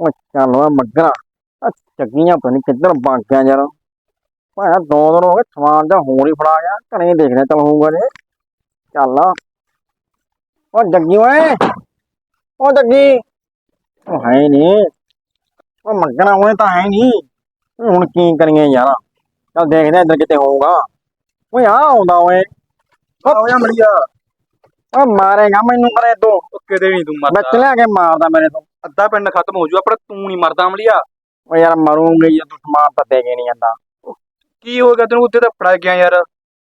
ਉਹ ਚੱਲ ਓਏ ਆ ਚੱਗੀਆਂ ਪਤਾ ਨੀ ਕਿੱਧਰ ਵਗ ਗਿਆ ਯਾਰ। ਭਾਇਆ ਦੋ ਦਿਨ ਹੋ ਗਏ ਸਮਾਨ ਦਾ ਹੋਰ ਹੀ ਫੜਾ ਗਿਆ, ਘਰੇ ਦੇਖਦੇ ਚੱਲ ਹੋਊਗਾ ਜੇ। ਚੱਲ ਉਹ ਜੱਗੀ ਓਏ। ਉਹ ਜੱਗੀ। ਉਹ ਹੈ ਨਹੀਂ ਉਹ ਮੱਗਣਾ ਓਏ ਤਾਂ ਹੈ ਨਹੀਂ ਹੁਣ ਕੀ ਕਰੀਏ ਯਾਰ। ਚੱਲ ਦੇਖਦੇ ਆ ਇੱਧਰ ਕਿਤੇ ਹੋਊਗਾ। ਓਏ ਆ ਆਉਂਦਾ ਓਏ। ਹੋ ਜਾ ਮੜੀਆ। ਓ ਮਾਰੇਗਾ ਮੈਨੂੰ ਕਰੇ ਤੂੰ। ਕਿਤੇ ਨਹੀਂ ਤੂੰ ਵਿੱਚ ਮਰਦਾ ਲਿਆ ਕੇ ਮਾਰਦਾ ਮੇਰੇ ਤੋਂ। ਅੱਧਾ ਪਿੰਡ ਖਤਮ ਹੋ ਜੂ ਆਪਣਾ ਤੂੰ ਨਹੀਂ ਮਰਦਾ ਅਮਲੀਆ। ਓ ਯਾਰ ਮਰੂੰਗੇ ਜੇ ਤੂੰ ਸਮਾਨ ਤਾਂ ਦੇ ਕੇ ਨਹੀਂ ਜਾਂਦਾ। ਕੀ ਹੋ ਗਿਆ ਤੈਨੂੰ? ਉੱਤੇ ਤਾਂ ਫੜਾ ਗਿਆ ਯਾਰ।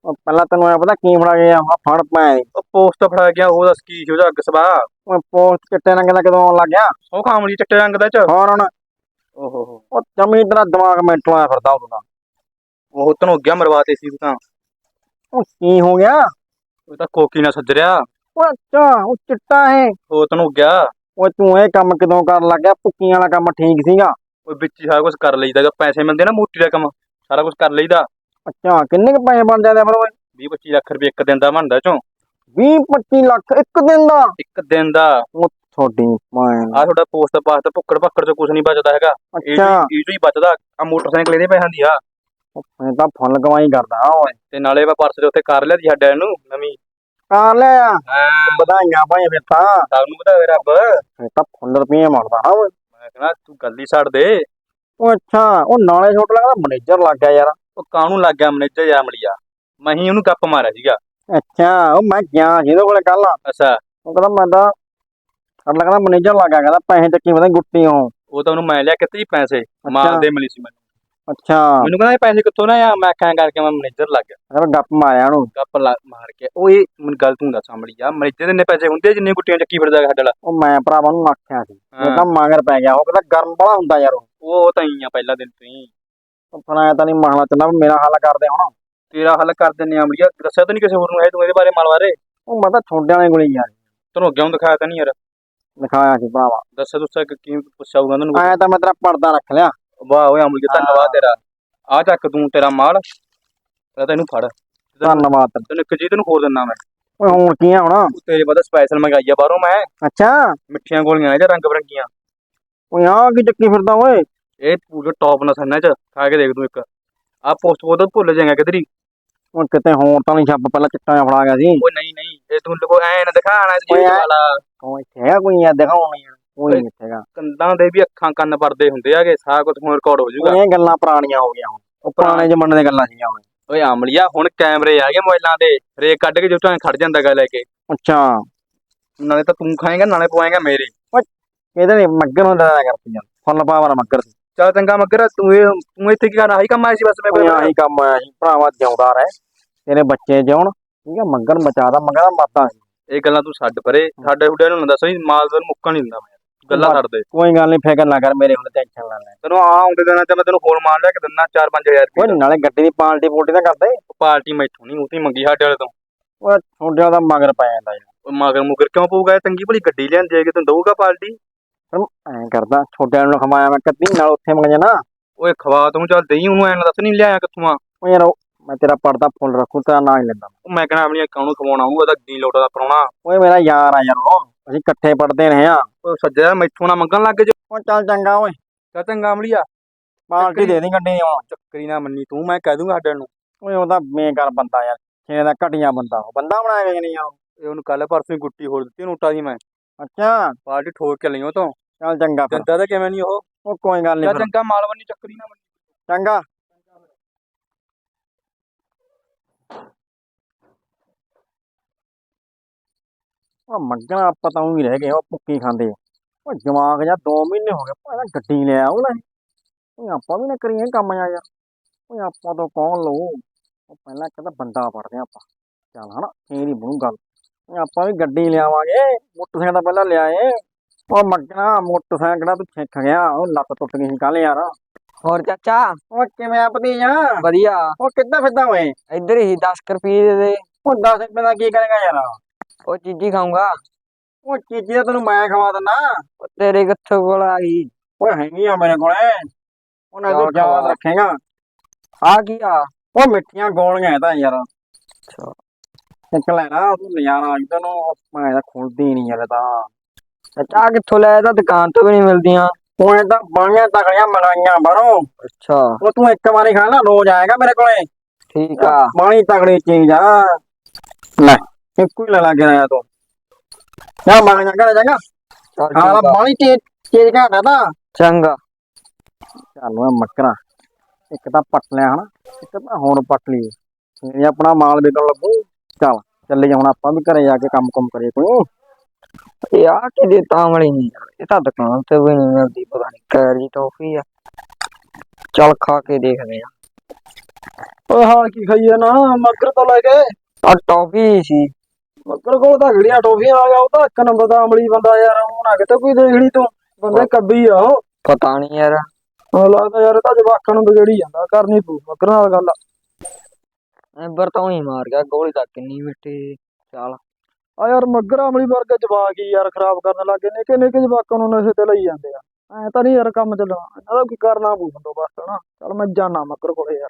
ਉਹ ਪਹਿਲਾਂ ਤੈਨੂੰ ਐ ਪਤਾ ਕੀ ਫੜਾ ਗਿਆ? ਆ ਫੜ ਪੈ ਉਹ ਪੋਸਟ ਤਾਂ ਫੜਾ ਗਿਆ ਉਹ ਦੱਸ ਕੀ ਹੋ ਜਾ ਅੱਗ ਸਵਾ ਓਏ ਪੋਸਟ ਚਿੱਟੇ ਰੰਗ ਦਾ ਕਦੋਂ ਆਉਣ ਲੱਗ ਗਿਆ? ਉਹ ਖਾਮਲੀ ਚਿੱਟੇ ਰੰਗ ਦਾ ਚ। ਹੋਰ ਹੁਣ? ਓਹੋ ਹੋ। ਉਹ ਜਮੀ ਤੇਰਾ ਦਿਮਾਗ ਮੈਂਟਲ ਆਇਆ ਫਿਰਦਾ ਉਦੋਂ ਦਾ ਉਹ ਤੈਨੂੰ ਗਿਆ ਮਰਵਾਤੇ ਸੀ ਤੂੰ ਤਾਂ। ਉਹ ਕੀ ਹੋ ਗਿਆ? ਉਹ ਤਾਂ ਕੋਕੀ ਨਾਲ ਸੱਜਰਿਆ ਉਹ ਅੱਛਾ ਉਹ ਚਿੱਟਾ ਹੈ ਉਹ ਤੈਨੂੰ ਗਿਆ। ਓਏ ਤੂੰ ਇਹ ਕੰਮ ਕਦੋਂ ਕਰਨ ਲੱਗ ਗਿਆ? ਭੁੱਕੀਆਂ ਵਾਲਾ ਕੰਮ ਠੀਕ ਸੀਗਾ। ਉਹ ਵਿੱਚ ਹੀ ਸਾਰਾ ਕੁਝ ਕਰ ਲਈਦਾ ਜਦੋਂ ਪੈਸੇ ਮਿਲਦੇ ਨਾ ਮੋਟੀ ਦਾ ਕੰਮ ਸਾਰਾ ਕੁਝ ਕਰ ਲਈਦਾ। ਅੱਛਾ ਕਿੰਨੇ ਕੁ ਪੈਸੇ ਬਣ ਜਾਂਦੇ ਆ ਫਿਰ ਓਏ 20 25 ਲੱਖ ਰੁਪਏ ਇੱਕ ਦਿਨ ਦਾ ਬਣਦਾ ਚੋਂ। 20 25 ਲੱਖ ਇੱਕ ਦਿਨ ਦਾ? ਇੱਕ ਦਿਨ ਦਾ। ਤੁਹਾਡੀ ਮੈਂ ਆ ਤੁਹਾਡਾ ਪੋਸਟ ਪਾਸਟ ਭੁੱਕੜ ਭੱਕੜ ਚ ਕੁਝ ਨਹੀਂ ਬਚਦਾ ਹੈਗਾ। ਇਹ ਅੱਛਾ। ਹੀ ਹੀ ਬਚਦਾ ਆ ਮੋਟਰਸਾਈਕਲ ਇਹਦੇ ਪੈਸਿਆਂ ਦੀ ਆ। ਮੈਂ ਤਾਂ ਫੁੱਲ ਕਮਾਈ ਕਰਦਾ ਓਏ। ਤੇ ਨਾਲੇ ਮੈਂ ਪਰਸ ਦੇ ਉੱਤੇ ਕਰ ਲਿਆ ਜੀ ਸਾਡੇ ਨੂੰ ਨਵੀਂ। ਕਾਰ ਲਿਆ ਹਾਂ ਵਧਾਈਆਂ ਭਾਈ ਫਿਰ ਤਾਂ। ਸਾਨੂੰ ਵਧਾਵੇ ਰੱਬ। ਫਿਰ ਤਾਂ ਫੁੱਲ ਰੁਪਏ ਮੰਗਦਾ ਹਾਂ। ਓਏ ਮੈਂ ਕਹਿੰਦਾ ਤੂੰ ਗੱਲ ਹੀ ਛੱਡ ਦੇ। ਉਹ ਅੱਛਾ ਉਹ ਨਾਲੇ ਛੋਟ ਲੱਗਦਾ ਮੈਨੇਜਰ ਲੱਗ ਗਿਆ ਯਾਰ। ਉਹ ਕਾਹਨੂੰ ਲੱਗ ਗਿਆ ਮੈਨੇਜਰ ਜਾ ਮਲੀਆ ਮੈਂ ਹੀ ਉਹਨੂੰ ਗੱਪ ਮਾਰਿਆ ਸੀਗਾ। ਅੱਛਾ ਉਹ ਮੈਂ ਗਿਆ ਜਿਹਦੇ ਕੋਲੇ ਕੱਲ ਅੱਛਾ। ਉਹ ਕਹਿੰਦਾ ਮੈਂ ਤਾਂ ਕੱਲ ਕਹਿੰਦਾ ਮੈਨੇਜਰ ਲੱਗ ਗਿਆ ਕਹਿੰਦਾ ਪੈਸੇ ਚੱਕੀ ਪਤਾ ਗੁੱਟੀ ਹੋ ਉਹ ਤਾਂ ਉਹਨੂੰ ਮੈਂ ਲਿਆ ਕਿਤੇ ਹੀ ਪੈਸੇ। ਮਾਲ ਦੇ ਮਿਲੀ ਸੀ ਮੈਨੂੰ। ਅੱਛਾ। ਮੈਨੂੰ ਕਹਿੰਦਾ ਇਹ ਪੈਸੇ ਕਿੱਥੋਂ ਨਾ ਆ? ਮੈਂ ਕਾਂ ਕਰਕੇ ਮੈਂ ਮੈਨੇਜਰ ਲੱਗ ਗਿਆ। ਕਹਿੰਦਾ ਗੱਪ ਮਾਰਿਆ ਉਹਨੂੰ। ਗੱਪ ਲਾ- ਮਾਰ ਕੇ। ਉਹ ਇਹ ਮੈਨੂੰ ਗੱਲ ਤੂੰ ਦੱਸ ਮਲੀਆ ਮੈਨੇਜਰ ਦੇ ਇੰਨੇ ਪੈਸੇ ਹੁੰਦੇ ਆ ਜਿੰਨੇ ਗੁੱਟੀਆਂ ਚੱਕੀ ਫਿਰਦਾ ਸਾਡੇ ਵਾਲਾ। ਉਹ ਮੈਂ ਭਰਾਵਾ ਨੂੰ ਆਖਿਆ ਸੀ। ਉਹ ਹਾਂ। ਤਾਂ ਮਗਰ ਪੈ ਗਿਆ। ਉਹ ਕਹਿੰਦਾ ਗਰਮ ਬੜਾ ਹੁੰਦਾ ਯਾਰ ਉਹ। ਉਹ ਤਾਂ ਹੀ ਆ ਪਹਿਲਾ ਦਿਨ ਤੋਂ ਹੀ। ਉਹ ਤਾਂ ਨਹੀਂ ਮਹਲਾ ਚੰਦਾ ਮੇਰਾ ਹੱਲ ਕਰਦੇ ਹੁਣ। ਤੇਰਾ ਹੱਲ ਕਰ ਦਿੰਨੇ ਆ ਮਲੀਆ ਦੱਸਿਆ ਤਾਂ ਨਹੀਂ ਕਿਸੇ ਹੋਰ ਨੂੰ ਹੈ ਤੂੰ ਇਹਦੇ ਬਾਰੇ ਮਾਲ ਬਾਰੇ? ਉਹ ਮੈਂ ਤਾਂ ਛੋਟੇ ਵਾਲੇ ਕੋਲੇ ਯਾਰ ਤੈਨੂੰ ਅੱਗੇ ਹੁਣ ਦਿਖਾਇਆ ਤਾਂ ਨਹੀਂ ਯਾਰ। ਲਿਖਾਇਆ ਸੀ ਭਰਾਵਾ। ਦੱਸਿਆ ਦੁੱਸਿਆ ਕਿ ਕੀ ਪੁੱਛਿਆ ਹੋਊਗਾ ਆਇਆ ਤਾਂ ਮੈਂ ਤੇਰਾ ਪਰਦਾ ਰੱਖ ਲਿਆ। ਵਾਹ ਓਏ ਅਮਲੀਆ ਧੰਨਵਾਦ ਤੇਰਾ। ਆ ਚੱਕ ਤੂੰ ਤੇਰਾ ਮਾਲ। ਤੇਰਾ ਤੈਨੂੰ ਫੜ। ਧੰਨਵਾਦ। ਤੇਰਾ। ਤੈਨੂੰ ਇੱਕ ਚੀਜ਼ ਤੈਨੂੰ ਹੋਰ ਦਿੰਦਾ ਮੈਂ। ਓਏ ਹੁਣ ਕੀ ਆ ਹੁਣ? ਤੇਰੇ ਬਾਅਦ ਸਪੈਸ਼ਲ ਮੰਗਾਈ ਆ ਬਾਹਰੋਂ ਮੈਂ। ਅੱਛਾ। ਮਿੱਠੀਆਂ ਗੋਲੀਆਂ ਇਹਦੇ ਰੰਗ ਬਰੰਗੀਆਂ। ਓਏ ਆ ਕੀ ਚੱਕੀ ਫਿਰਦਾ ਓਏ? ਇਹ ਪੂਰੇ ਟੌਪ ਨਸਨਾਂ ਚ ਖਾ ਕੇ ਦੇਖ ਤੂੰ ਇੱਕ। ਆ ਪੋਸਟ ਪੋਸਟ ਭੁੱਲ ਜਾਏਗਾ ਕਿਧਰੀ ਉਹ ਕਿਤੇ ਹੋਰ ਤਾਂ ਨਹੀਂ ਛੱਪ ਪਹਿਲਾਂ ਚਿੱਟਾ ਜਿਹਾ ਫੜਾ ਗਿਆ ਸੀ। ਓਏ ਨਹੀਂ ਨਹੀਂ। ਇਹ ਤੂੰ ਲਗੋ ਐ ਨਾ ਦਿਖਾਣਾ ਓਏ ਜੀ ਐ- ਵਾਲਾ। ਕੋਈ ਇੱਥੇ ਹੈ ਕੋਈ ਯਾਰ ਦਿਖਾਉਣ ਯਾਰ ਇੱਥੇਗਾ ਕੰਦਾਂ ਦੇ ਵੀ ਅੱਖਾਂ ਕੰਨ ਪਰਦੇ ਹੁੰਦੇ ਆਗੇ ਸਾਰਾ ਕੁਝ ਹੁਣ ਰਿਕਾਰਡ ਹੋ ਜਾਊਗਾ। ਇਹ ਗੱਲਾਂ ਪੁਰਾਣੀਆਂ ਹੋ ਗਈਆਂ ਹੁਣ। ਉਹ ਪੁਰਾਣੇ ਜ਼ਮਾਨੇ ਦੀਆਂ ਗੱਲਾਂ ਸੀਗੀਆਂ ਹੁਣ। ਓਏ ਅਮਲੀਆ ਹੁਣ ਕੈਮਰੇ ਆ ਗਏ ਮੋਬਾਈਲਾਂ ਦੇ। ਰੇਕ ਕੱਢ ਕੇ ਜੋ ਚਾਹੇ ਖੜ ਜਾਂਦਾ ਗਾ ਲੈ ਕੇ। ਅੱਛਾ। ਨਾਲੇ ਤਾਂ ਤੂੰ ਖਾਏਗਾ ਨਾਲੇ ਪਵਾਏਗਾ ਮੇਰੇ। ਇਹਦੇ ਨੇ ਮੱਗਰ ਨੂੰ ਦਇਆ ਕਰਤੀ ਯਾਰ ਫੁੱਲ ਪਾਵਰ ਮੱਗਰ ਸੀ। ਚੱਲ ਚੰਗਾ ਮਗਰ ਤੂੰ ਇਹ ਤੂੰ ਇੱਥੇ ਕੀ ਕਰਨਾ ਆਹੀ ਕੰਮ ਆਇਆ ਸੀ ਬਸ ਮੈਂ ਕੋਈ ਆਹੀ ਕੰਮ ਆਇਆ ਸੀ। ਭਰਾਵਾ ਜਿਉਂਦਾ ਰਹਿ। ਤੇਰੇ ਬੱਚੇ ਜਿਉਣ। ਠੀਕ ਹੈ ਮੱਗਰ ਮਚਾਦਾ ਮੱਗਰ ਦਾ ਮਾਤਾ ਸੀ ਇਹ ਗੱਲਾਂ ਤੂੰ ਛੱਡ ਪਰੇ। ਸਾਡੇ ਹੁੱਡੇ ਨੂੰ ਨਾ ਦੱਸ ਮਾਲ ਦਾ ਮੁੱਕਣ ਨਹੀਂ ਦਿੰਦਾ ਮੈਂ। ਗੱਲਾਂ ਛੱਡ ਦੇ ਕੋਈ ਗੱਲ ਨਹੀਂ ਫਿਕਰ ਨਾ ਕਰ ਮੇਰੇ ਹੁਣ ਟੈਨਸ਼ਨ ਨਾ ਲੈ। ਤੈਨੂੰ ਆ ਆਉਂਦੇ ਦਿਨਾਂ ਚ ਮੈਂ ਤੈਨੂੰ ਹੋਰ ਮਾਲ ਲਿਆ ਕੇ ਦਿੰਦਾ 4-5000 ਓਏ ਰੁਪਏ ਨਾਲੇ ਗੱਡੀ ਦੀ ਪਾਲਟੀ ਪੋਲਟੀ ਨਾ ਕਰਦੇ। ਪਾਰਟੀ ਮੈਥੋਂ ਨਹੀਂ ਉਤੀ ਮੰਗੀ ਸਾਡੇ ਵਾਲੇ ਤੋਂ। ਓਏ ਛੋਟਿਆਂ ਦਾ ਮਗਰ ਪੈ ਜਾਂਦਾ ਯਾਰ। ਉਹ ਮਗਰ ਮੁਗਰ ਕਿਉਂ ਪਊਗਾ ਇਹ ਚੰਗੀ ਭਲੀ ਗੱਡੀ ਲਿਆਂਦੀ ਹੈ ਕਿ ਤੈਨੂੰ ਦਊਗਾ ਪਰ ਐਂ ਕਰਦਾ ਛੋਟਿਆਂ ਨੂੰ ਖਮਾਇਆ ਮੈਂ ਕੱਤੀ ਨਾਲ ਉੱਥੇ ਮੰਗ ਜਾਣਾ। ਓਏ ਖਵਾ ਤੂੰ ਚੱਲ ਦੇਈ ਉਹਨੂੰ ਐਂ ਦੱਸ ਨਹੀਂ ਲਿਆਇਆ ਕਿੱਥੋਂ ਆ। ਓ ਯਾਰ ਉਹ- ਮੈਂ ਤੇਰਾ ਪਰਦਾ ਫੁੱਲ ਰੱਖੂ ਤੇਰਾ ਨਾਂ ਹੀ ਲੈਂਦਾ। ਉਹ ਮੈਂ ਕਹਿਣਾ ਆਪਣੀ ਨੂੰ ਖਵਾਉਣਾ ਉਹਨੂੰ ਇਹਦਾ ਗੀ ਲੋਟਾ ਦਾ ਪਰਾਉਣਾ ਓਏ ਮੇਰਾ ਯਾਰ ਆ ਯਾਰ ਉਹ। ਅਸੀਂ ਇਕੱਠੇ ਪੜਦੇ ਰਹੇ ਆ ਉਹ ਸੱਜਿਆ ਮੈਥੋਂ ਨਾ ਮੰਗਣ ਲੱਗ ਜੇ ਓ ਚੱਲ ਚੰਗਾ ਓਏ। ਕਹ ਚੰਗਾ ਅਮਲੀਆ। ਪਾਲਟੀ ਦੇ ਦੀ ਗੱਡੀ ਹੁਣ ਚੱਕਰੀ ਨਾ ਮੰਨੀ ਤੂੰ ਮੈਂ ਕਹਿ ਦੂੰਗਾ ਸਾਡੇ ਨੂੰ। ਓਏ ਉਹਦਾ ਬੇਕਾਰ ਬੰਦਾ ਯਾਰ। ਛੇ ਦਾ ਘਟੀਆ ਬੰਦਾ। ਉਹ ਬੰਦਾ ਬਣਾਇਆ ਕਿ ਨਹੀਂ ਯਾਰ। ਇਹ ਉਹਨੂੰ ਕੱਲ ਪਰਸੋਂ ਹੀ ਗੁੱਟੀ ਹੋਰ ਦਿੱਤੀ ਨੋਟਾ ਦੀ ਮੈਂ। ਅੱਛਾ। ਪਾਰਟੀ ਠੋਕ ਕੇ ਲਈਓ ਤੋਂ ਚੱਲ ਚੰਗਾ ਫਿਰ। ਜੰਦਾ ਤਾਂ ਕਿਵੇਂ ਨਹੀਂ ਉਹ। ਉਹ ਕੋਈ ਗੱਲ ਨਹੀਂ ਚੰਗਾ ਮਾਲ ਬੰਨੀ ਚੱਕਰੀ ਨਾ ਮੰਨੀ। ਚੰਗਾ। ਉਹ ਮੰਗਣਾ ਪਤਾ ਹੀ ਰਹਿ ਗਏ ਉਹ ਭੁੱਕੀ ਖਾਂਦੇ। ਉਹ ਜਵਾਕ ਜਾਂ 2 ਮਹੀਨੇ ਹੋ ਗਏ ਭਾਵੇਂ ਗੱਡੀ ਲੈ ਆਉ ਲੈ ਉਹ ਆਪਾਂ ਵੀ ਨਾ ਕਰੀਏ ਕੰਮ ਆ ਯਾਰ। ਉਹ ਆਪਾਂ ਤੋਂ ਕੌਣ ਲਊ? ਉਹ ਪਹਿਲਾਂ ਕਹਿੰਦਾ ਬੰਦਾ ਫੜਦੇ ਆ ਆਪਾਂ। ਚੱਲ ਹਨਾ ਫੇਰ ਹੀ ਬਣੂ ਗੱਲ। ਉਹ ਆਪਾਂ ਵੀ ਗੱਡੀ ਲਿਆਵਾਂਗੇ ਮੋਟਰਸਾਈਕਲ ਤਾਂ ਪਹਿਲਾਂ ਲਿਆਏ ਉਹ ਮੰਗਣਾ ਮੋਟਰਸਾਈਕਲ ਕਿਹੜਾ ਤੂੰ ਸਿੱਖ ਗਿਆ ਉਹ ਲੱਤ ਟੁੱਟ ਗਈ ਸੀ ਕੱਲ ਯਾਰ। ਹੋਰ ਚਾਚਾ? ਉਹ ਕਿਵੇਂ ਆ ਭਤੀਜਾ? ਵਧੀਆ। ਉਹ ਕਿੱਦਾਂ ਫਿਰਦਾ ਓਏ? ਇੱਧਰ ਹੀ 10 ਰੁਪਏ ਦੇ ਦੇ। ਉਹ 10 ਰੁਪਏ ਦਾ ਕੀ ਕਰੇਗਾ ਯਾਰ? ਉਹ ਚੀਜ਼ੀ ਖਾਊਂਗਾ। ਉਹ ਚੀਜ਼ੀ ਦਾ ਤੈਨੂੰ ਮੈਂ ਖਵਾ ਦਿੰਦਾ ਉਹ ਤੇਰੇ ਕਿੱਥੋਂ ਕੋਲ ਆ ਗਈ? ਓਏ ਹੈਗੀ ਆ ਮੇਰੇ ਕੋਲੇ। ਉਹਨਾਂ ਤੂੰ ਖਵਾ। ਰੱਖੇਗਾ। ਆ ਕੀ ਆ? ਉਹ ਮਿੱਠੀਆਂ ਗੋਲੀਆਂ ਇਹ ਤਾਂ ਯਾਰ। ਅੱਛਾ। ਇੱਕ ਲੈਣਾ ਉਹ ਨਜ਼ਾਰਾ ਆ ਤੈਨੂੰ। ਮੈਂ ਤਾਂ ਖੁੱਲਦੀ ਨਹੀਂ ਯਾਰ ਇਹ ਤਾਂ ਆਹ ਕਿੱਥੋਂ ਲੈ? ਤਾਂ ਦੁਕਾਨ ਤੋਂ ਵੀ ਨਹੀਂ ਮਿਲਦੀਆਂ। ਉਹ ਤਾਂ ਬਾਣੀਆਂ ਤਕੜੀਆਂ ਮੰਗਾਈਆਂ ਬਾਹਰੋਂ। ਅੱਛਾ। ਉਹ ਤੂੰ ਇੱਕ ਵਾਰੀ ਖਾ ਲੈ ਰੋਜ਼ ਆਏਗਾ ਮੇਰੇ ਕੋਲੇ। ਠੀਕ ਆ। ਬਾਣੀ ਤਕੜੀ ਚੀਜ਼ ਆ। ਲੈ। ਬਾਣੀ ਘਾਟਾ ਚੰਗਾ ਚੱਲ ਮੱਕਰਾ ਇੱਕ ਤਾਂ ਪੱਟ ਲਿਆ ਹਨਾ ਇੱਕ ਤਾਂ ਹੁਣ ਪੱਟ ਲਈ ਇਹ ਆਪਣਾ ਮਾਲ ਵਿਕਣ ਲੱਗੂ ਚੱਲ ਚੱਲੇ ਹੁਣ ਆਪਾਂ ਵੀ ਘਰੇ ਜਾ ਕੇ ਕੰਮ ਕੁਮ ਕਰੀਏ ਕੋਈ ਇਹ ਆ ਕਿ ਦੇ ਤਾਂਵਲੀ ਨਹੀਂ ਇਹ ਤਾਂ ਦੁਕਾਨ ਤੇ ਵੀ ਨਹੀਂ ਮਿਲਦੀ ਪਤਾ ਨਹੀਂ ਕੈਰੀ ਟੋਫੀ ਆ ਚੱਲ ਖਾ ਕੇ ਦੇਖਦੇ ਆ ਓਏ ਹਾਂ ਕੀ ਖਾਈਏ ਨਾ ਮੱਕਰ ਤੋਂ ਲੈ ਕੇ ਆ ਟੋਫੀ ਸੀ ਮੱਕਰ ਕੋਲ ਤਾਂ ਘੜੀਆਂ ਟੋਫੀਆਂ ਆ ਗਿਆ ਉਹ ਤਾਂ ਇੱਕ ਨੰਬਰ ਦਾ ਅਮਲੀ ਬੰਦਾ ਯਾਰ ਉਹ ਨਾ ਕਿਤੇ ਕੋਈ ਦੇਖ ਲਈ ਤੂੰ। ਬੰਦੇ ਕੱਬੀ ਆ ਉਹ। ਪਤਾ ਨਹੀਂ ਯਾਰ। ਮੈਨੂੰ ਲੱਗਦਾ ਯਾਰ ਇਹ ਤਾਂ ਜਵਾਕਾਂ ਨੂੰ ਵਿਗੜੀ ਜਾਂਦਾ ਕਰਨੀ ਪੂ ਮੱਕਰ ਨਾਲ ਗੱਲ। ਐਬਰ ਤਾਂ ਹੀ ਮਾਰ ਗਿਆ ਗੋਲੀ ਤਾਂ ਕਿੰਨੀ ਮਿੱਟੀ ਚੱਲ। ਆ ਯਾਰ ਮੱਗਰ ਅਮਲੀ ਵਰਗੇ ਜਵਾਕ ਹੀ ਯਾਰ ਖਰਾਬ ਕਰਨ ਲੱਗੇ ਨਿੱਕੇ ਨਿੱਕੇ ਜਵਾਕਾਂ ਨੂੰ ਨਸ਼ੇ ਤੇ ਲਈ ਜਾਂਦੇ ਆ। ਐ ਤਾਂ ਨਹੀਂ ਯਾਰ ਕੰਮ ਚੱਲਣਾ ਇਹਨਾਂ ਦਾ ਕੀ ਕਰਨਾ ਪੂ ਬੰਦੋਬਸਤ ਹਨਾ? ਚੱਲ ਮੈਂ ਜਾਣਾ ਮੱਕਰ ਕੋਲੇ ਯਾਰ।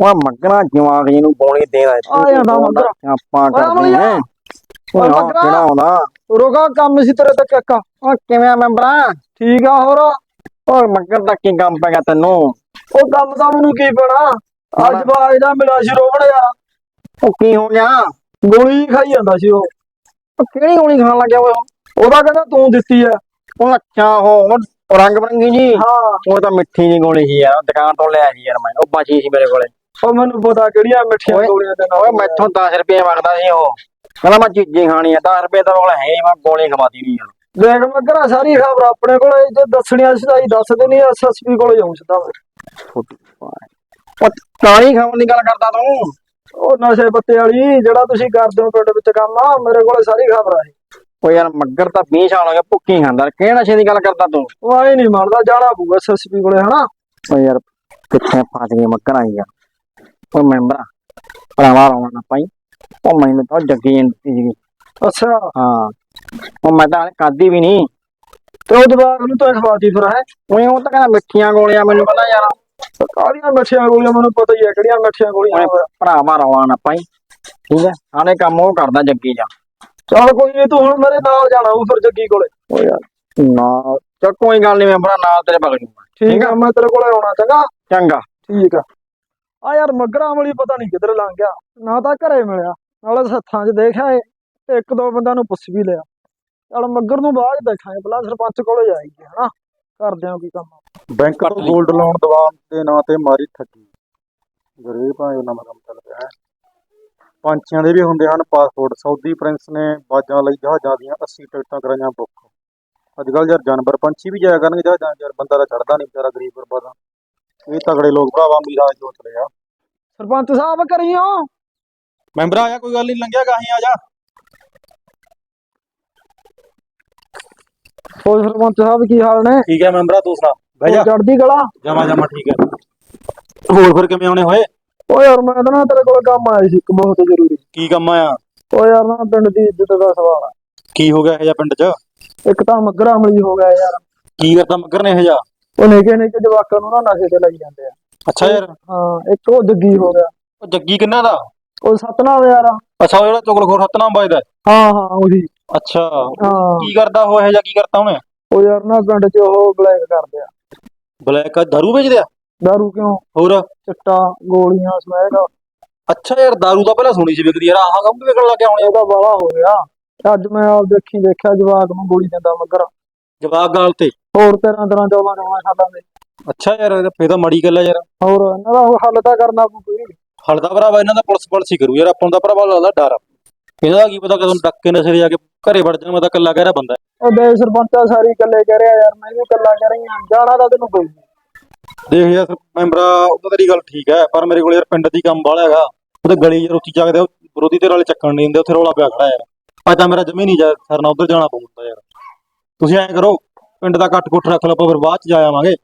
ਉਹ ਮੱਕਰਾ ਜਵਾਕ ਜੀ ਨੂੰ ਗੋਲੀ ਦੇ ਰਿਹਾ ਆ ਜਾਂਦਾ ਮੱਗਰ ਆਪਾਂ ਕਰਦੇ ਓਏ ਉਹ। ਕਿਹੜਾ ਆਉਂਦਾ ਰੋਗਾ ਕੰਮ ਸੀ ਤੇਰੇ ਤੇ ਕਾਕਾ ਉਹ ਕਿਵੇਂ ਆ ਮੈਂਬਰਾ? ਠੀਕ ਆ ਹੋਰ? ਉਹ ਮੱਕਰ ਦਾ ਕੀ ਕੰਮ ਪੈ ਗਿਆ ਤੈਨੂੰ? ਉਹ ਕੰਮ ਤਾਂ ਮੈਨੂੰ ਕੀ ਪੈਣਾ ਅੱਜ ਬਾਜ ਦਾ ਮਿਲਿਆ ਸੀ ਰੋਵਣ ਯਾਰ ਉਹ ਕੀ ਹੋ ਗਿਆ? ਗੋਲੀ ਖਾਈ ਜਾਂਦਾ ਸੀ ਉਹ। ਉਹ ਕਿਹੜੀ ਗੋਲੀ ਖਾਣ ਲੱਗਿਆ ਓਏ? ਉਹਦਾ ਕਹਿੰਦਾ ਤੂੰ ਦਿੱਤੀ ਆ। ਉਹ ਅੱਛਾ ਉਹ ਉਹ ਰੰਗ ਬਰੰਗੀ ਜੀ। ਹਾਂ। ਉਹ ਤਾਂ ਮਿੱਠੀ ਜੀ ਗੋਲੀ ਸੀ ਯਾਰ। ਦੁਕਾਨ ਤੋਂ ਲਿਆ ਸੀ ਯਾਰ ਮੈਂ। ਉਹ ਬਚੀ ਸੀ ਮੇਰੇ ਕੋਲੇ। ਉਹ ਮੈਨੂੰ ਪਤਾ ਕਿਹੜੀਆਂ ਮਿੱਠੀਆਂ ਓਏ, ਗੋਲੀਆਂ ਦੇ ਨਾਲ ਓਏ ਮੈਥੋਂ 10 ਰੁਪਏ ਮੰਗਦਾ ਸੀ ਉਹ। ਕਹਿੰਦਾ ਮੈਂ ਚੀਜ਼ੀ ਖਾਣੀ ਆ 10 ਰੁਪਏ ਤਾਂ ਕੋਲ ਹੈ ਮੈਂ ਗੋਲੀ ਖਵਾਤੀ ਨਹੀਂ ਯਾਰ ਦੇਖ ਮਗਰਾ ਸਾਰੀ ਖਬਰ ਆਪਣੇ ਕੋਲ ਜੇ ਦੱਸਣੀਆਂ ਸਿਧਾਈ ਦੱਸਦੇ ਨਹੀਂ ਐਸਐਸਪੀ ਕੋਲ ਜਾਉਂ ਸਿੱਧਾ ਮੈਂ। ਉਹ ਕਾਲੀ ਖਾਣ ਦੀ ਗੱਲ ਕਰਦਾ ਤੂੰ? ਉਹ ਨਸ਼ੇ ਪੱਤੇ ਵਾਲੀ ਜਿਹੜਾ ਤੁਸੀਂ ਕਰਦੇ ਹੋ ਪਿੰਡ ਵਿੱਚ ਕੰਮ ਆ ਮੇਰੇ ਕੋਲ ਸਾਰੀ ਖਬਰ ਆ ਓ ਯਾਰ ਮੱਗਰ ਤਾਂ 20 ਸਾਲ ਹੋ ਗਏ ਭੁੱਕੀ ਖਾਂਦਾ। ਕਿਹੜੇ ਨਸ਼ੇ ਦੀ ਗੱਲ ਕਰਦਾ ਤੂੰ? ਉਹ ਆਏ ਨਹੀਂ ਮੰਨਦਾ ਜਾਣਾ ਪਊਗਾ ਐਸਐਸਪੀ ਕੋਲੇ ਹਨਾ? ਓ ਯਾਰ ਕਿੱਥੇ ਫਸ ਗਏ ਮੱਗਰਾਂ ਯਾਰ। ਓ ਮੈਂਬਰਾ ਭਰਾਵਾ ਰੋਣਾ ਨਾ ਪਾਈ ਉਹ ਮੈਨੂੰ ਤਾਂ ਜੱਗੀ ਜਾਂਦੀ ਸੀਗੀ ਅੱਛਾ ਹਾਂ ਉਹ ਮੈਂ ਤਾਂ ਹਾਲੇ ਖਾਧੀ ਵੀ ਨਹੀਂ ਤੇ ਉਹ ਜਵਾਕ ਨੂੰ ਤਾਂ ਖਵਾਤੀ ਫਿਰ ਹੈ ਓਏ ਉਹ ਤਾਂ ਕਹਿੰਦਾ ਮਿੱਠੀਆਂ ਗੋਲੀਆਂ ਮੈਨੂੰ ਪਤਾ ਯਾਰ ਕਾਹਦੀਆਂ ਮਿੱਠੀਆਂ ਗੋਲੀਆਂ ਮੈਨੂੰ ਪਤਾ ਹੀ ਆ ਕਿਹੜੀਆਂ ਮਿੱਠੀਆਂ ਗੋਲੀਆਂ ਭਰਾਵਾ ਰੋਣਾ ਨਾ ਪਾਈ ਠੀਕ ਹੈ ਹਾਲੇ ਕੰਮ ਉਹ ਕਰਦਾ ਜੱਗੀ ਜਾ ਚੱਲ ਕੋਈ ਨਹੀਂ ਤੂੰ ਹੁਣ ਮੇਰੇ ਨਾਲ ਜਾਣਾ ਉਹ ਫਿਰ ਜੱਗੀ ਕੋਲੇ ਓ ਯਾਰ ਨਾ ਚੱਲ ਕੋਈ ਗੱਲ ਨਹੀਂ ਮੈਂਬਰਾ ਨਾਲ ਤੇਰੇ ਪਕੜ ਜੂਗਾ ਠੀਕ ਆ ਮੈਂ ਤੇਰੇ ਕੋਲੇ ਆਉਣਾ ਚੰਗਾ ਚੰਗਾ ਠੀਕ ਆ ਆ ਯਾਰ ਮਗਰਾਂ ਵਾਲੀ ਪਤਾ ਨਹੀਂ ਕਿੱਧਰ ਲੰਘ ਗਿਆ। ਨਾ ਤਾਂ ਘਰੇ ਮਿਲਿਆ ਨਾਲੇ ਹੱਥਾਂ 'ਚ ਦੇਖਿਆ ਏ ਤੇ ਇੱਕ ਦੋ ਬੰਦਿਆਂ ਨੂੰ ਪੁੱਛ ਵੀ ਲਿਆ। ਚੱਲ ਮੱਗਰ ਨੂੰ ਬਾਅਦ ਦੇਖਾਂਗੇ ਪਹਿਲਾਂ ਸਰਪੰਚ ਕੋਲੇ ਜਾਈਏ ਹਨਾ? ਕਰਦੇ ਹਾਂ ਕੀ ਕੰਮ। ਬੈਂਕ ਤੋਂ 골ਡ ਲੋਨ ਦਵਾਉਣ ਦੇ ਨਾਂ ਤੇ ਮਾਰੀ ਠੱਗੀ। ਗਰੀਬ ਭਾਵੇਂ ਨਵਾਂ ਕੰਮ ਚੱਲ ਪਿਆ ਹੈ ਪੰਛੀਆਂ ਦੇ ਵੀ ਹੁੰਦੇ ਹਨ ਪਾਸਪੋਰਟ ਸਾਊਦੀ ਪ੍ਰਿੰਸ ਨੇ ਬਾਜਾਂ ਲਈ ਜਹਾਜ਼ਾਂ ਦੀਆਂ 80 ਟਿਕਟਾਂ ਕਰਾਈਆਂ ਬੁੱਕ। ਅੱਜ ਕੱਲ੍ਹ ਯਾਰ ਜਾਨਵਰ ਪੰਛੀ ਵੀ ਜਾਇਆ ਕਰਨਗੇ ਜਹਾਜ਼ਾਂ ਯਾਰ ਬੰਦਾ ਤਾਂ ਚੜਦਾ ਨਹੀਂ ਵਿਚਾਰਾ ਗਰੀਬ ਗੁਰਬਾ ਦਾ ਇਹ ਤਗੜੇ ਲੋਕ ਭਰਾਵਾ ਅਮੀਰਾਂ ਦੇ ਸੋਚ ਲਿਆ ਸਰਪੰਚ ਸਾਹਿਬ ਕਰੀਓ। ਮੈਂਬਰ ਆਇਆ ਕੋਈ ਗੱਲ ਨਹੀਂ ਲੰਘਿਆ ਗਾਹੀਂ ਆ ਜਾ। ਹੋਰ ਸਰਪੰਚ ਸਾਹਿਬ ਕੀ ਹਾਲ ਨੇ? ਠੀਕ ਹੈ ਮੈਂਬਰਾ ਤੂੰ ਸੁਣਾ। ਬਹਿ ਜਾ। ਚੜਦੀ ਗਲਾ ਜਮਾ ਜਮਾ ਠੀਕ ਹੈ। ਹੋਰ ਫਿਰ ਕਿਵੇਂ ਆਉਣੇ ਹੋਏ? ਓ ਯਾਰ ਮੈਂ ਤਾਂ ਨਾ ਤੇਰੇ ਕੋਲ ਕੰਮ ਆਇਆ ਸੀ ਇੱਕ ਬਹੁਤ ਜ਼ਰੂਰੀ। ਕੀ ਕੰਮ ਆਇਆ? ਓ ਯਾਰ ਨਾ ਪਿੰਡ ਦੀ ਇੱਜ਼ਤ ਦਾ ਸਵਾਲ ਆ। ਕੀ ਹੋ ਗਿਆ ਇਹ ਜਿਹਾ ਪਿੰਡ 'ਚ? ਇੱਕ ਤਾਂ ਮੱਗਰ ਅਮਲੀ ਹੋ ਗਿਆ ਯਾਰ। ਕੀ ਕਰਤਾ ਮੱਗਰ ਨੇ ਇਹ ਜਿਹਾ? ਉਹ ਨਿੱਕੇ ਨਿੱਕੇ ਜਵਾਕਾਂ ਨੂੰ ਨਾ ਨਸ਼ੇ ਤੇ ਲਾਈ ਜਾਂਦੇ ਆ। ਅੱਛਾ ਯਾਰ। ਹਾਂ ਇੱਕ ਉਹ ਜੱਗੀ ਹੋ ਗਿਆ। ਉਹ ਜੱਗੀ ਕਿੰਨਾ ਦਾ? ਉਹ ਸਤਨਾਮ ਯਾਰ। ਅੱਛਾ ਉਹ ਜਿਹੜਾ ਚੁਗਲਖੋਰ ਸਤਨਾਮ ਬਾਈ ਦਾ? ਹਾਂ ਹਾਂ ਉਹੀ। ਅੱਛਾ ਹਾਂ। ਕੀ ਕਰਦਾ ਉਹ ਇਹ ਜਿਹਾ ਕੀ ਕਰਤਾ ਉਹਨੇ? ਉਹ ਯਾਰ ਨਾ ਪਿੰਡ 'ਚ ਉਹ ਬਲੈਕ ਕਰਦੇ ਆ। ਬਲੈਕ ਦਾਰੂ ਵੇਚਦੇ ਆ? ਦਾਰੂ ਕਿਉਂ? ਹੋਰ? ਚਿੱਟਾ ਗੋਲੀਆਂ ਸਮੈਕ। ਅੱਛਾ ਯਾਰ ਦਾਰੂ ਤਾਂ ਪਹਿਲਾਂ ਸੁਣੀ ਸੀ ਵਿਕਦੀ ਯਾਰ ਆਹ ਕੰਮ ਵੀ ਵਿਕਣ ਲੱਗਿਆ ਹੁਣ। ਇਹਦਾ ਬਾਲਾ ਹੋ ਗਿਆ। ਅੱਜ ਮੈਂ ਆਪ ਦੇਖੀ ਦੇਖਿਆ ਜਵਾਕ ਨੂੰ ਗੋਲੀ ਦਿੰਦਾ ਮਗਰ। ਜਵਾਬ ਗਾਲ ਤੇ। ਹੋਰ 13 13 14 14 ਸਾਲਾਂ ਦੇ। ਅੱਛਾ ਯਾਰ ਇਹ ਤਾਂ ਫੇਰ ਤਾਂ ਮੜੀ ਗੱਲ ਆ ਯਾਰ। ਹੋਰ ਇਹਨਾਂ ਦਾ ਹੱਲ ਤਾਂ ਕਰਨਾ ਪਊ ਕੋਈ। ਹਲਦਾ ਭਰਾਵਾ ਇਹਨਾਂ ਦਾ ਪੁਲਿਸ ਪੁਲਿਸ ਹੀ ਕਰੂ ਯਾਰ ਆਪਾਂ ਨੂੰ ਤਾਂ ਭਰਾਵਾ ਲੱਗਦਾ ਡਰ। ਇਹਨਾਂ ਦਾ ਕੀ ਪਤਾ ਕਦੋਂ ਡੱਕ ਕੇ ਨਸ਼ੇ ਜਾ ਕੇ ਘਰੇ ਵੜ ਜਾਣਾ ਮੈਂ ਤਾਂ ਇਕੱਲਾ ਕਹਿ ਰਿਹਾ ਬੰਦਾ। ਉਹ ਦੇ ਸਰਪੰਚਾ ਸਾਰੀ ਇਕੱਲੇ ਕਹਿ ਰਿਹਾ ਯਾਰ ਮੈਂ ਵੀ ਇਕੱਲਾ ਕਹਿ ਰਹੀ ਹਾਂ ਜਾਣਾ ਤਾਂ ਤੈਨੂੰ ਕੋਈ ਨੀ। ਦੇਖ ਯਾਰ ਮੈਂਬਰਾ ਉਹ ਤਾਂ ਤੇਰੀ ਗੱਲ ਠੀਕ ਹੈ ਪਰ ਮੇਰੇ ਕੋਲ ਯਾਰ ਪਿੰਡ ਦੀ ਕੰਮ ਵਾਲਾ ਹੈਗਾ। ਉਹਦੇ ਗਲੀ ਯਾਰ ਉੱਚੀ ਜਾਗਦੇ ਉਹ ਵਿਰੋਧੀ ਤੇ ਵਾਲੇ ਚੱਕਣ ਨਹੀਂ ਦਿੰਦੇ ਉੱਥੇ ਰੌਲਾ ਪਿਆ ਖੜਾ ਯਾਰ। ਅੱਜ ਤਾਂ ਮੇਰਾ ਜਮੀ ਨਹੀਂ ਜਾ ਸਰਨਾ ਉਧਰ ਜਾਣਾ ਪਊਗਾ ਯਾਰ। ਤੁਸੀਂ ਐਂ ਕਰੋ ਪਿੰਡ ਦਾ ਕੱਟ ਕੁੱਟ ਰੱਖ ਲਓ ਆਪਾਂ ਫਿਰ ਬਾਅਦ ਚ ਜਾ ਆਵਾਂਗੇ।